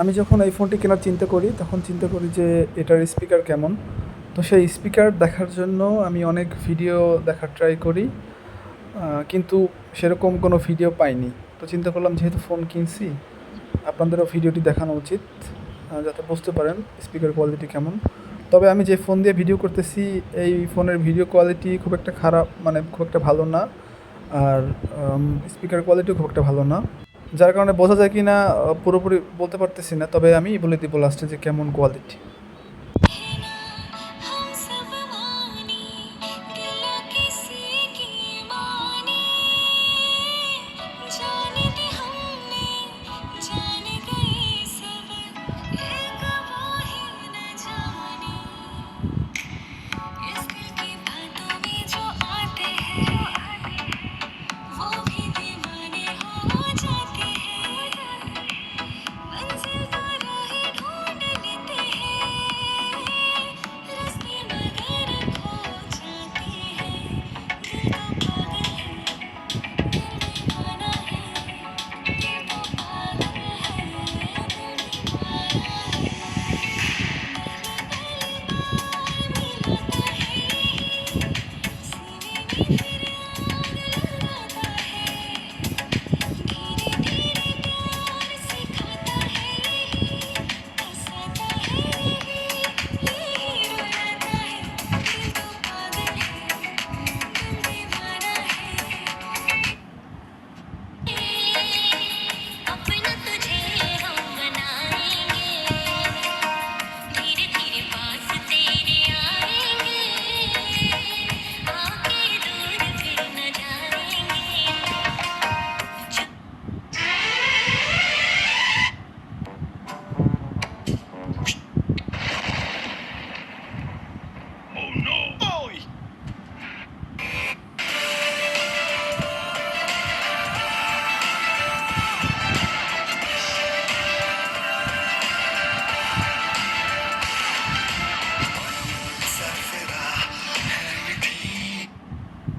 আমি যখন এই ফোনটি কেনার চিন্তা করি, তখন চিন্তা করি যে এটার স্পিকার কেমন। তো সেই স্পিকার দেখার জন্য আমি অনেক ভিডিও দেখার ট্রাই করি কিন্তু সেরকম কোনো ভিডিও পাইনি। তো চিন্তা করলাম যেহেতু ফোন কিনছি, আপনাদেরও ভিডিওটি দেখানো উচিত যাতে বুঝতে পারেন স্পিকার কোয়ালিটি কেমন। তবে আমি যে ফোন দিয়ে ভিডিও করতেছি, এই ফোনের ভিডিও কোয়ালিটি খুব একটা খারাপ মানে খুব একটা ভালো না। আর স্পিকার কোয়ালিটিও খুব একটা ভালো না। যার কারণে বোঝা যায় কি না পুরোপুরি বলতে পারতেছি না। তবে আমি বলে দিব লাস্টে যে কেমন কোয়ালিটি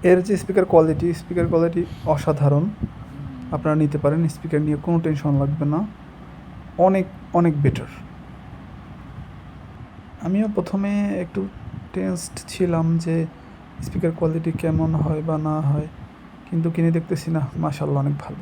এর যে স্পিকার কোয়ালিটি স্পিকার কোয়ালিটি অসাধারণ। আপনারা নিতে পারেন স্পিকার নিয়ে কোনো টেনশন লাগবে না। অনেক অনেক বেটার আমিও প্রথমে একটু টেন্সড ছিলাম যে স্পিকার কোয়ালিটি কেমন হয় বা না হয়, কিন্তু কিনে দেখতেছি না মাসাল্লাহ অনেক ভালো।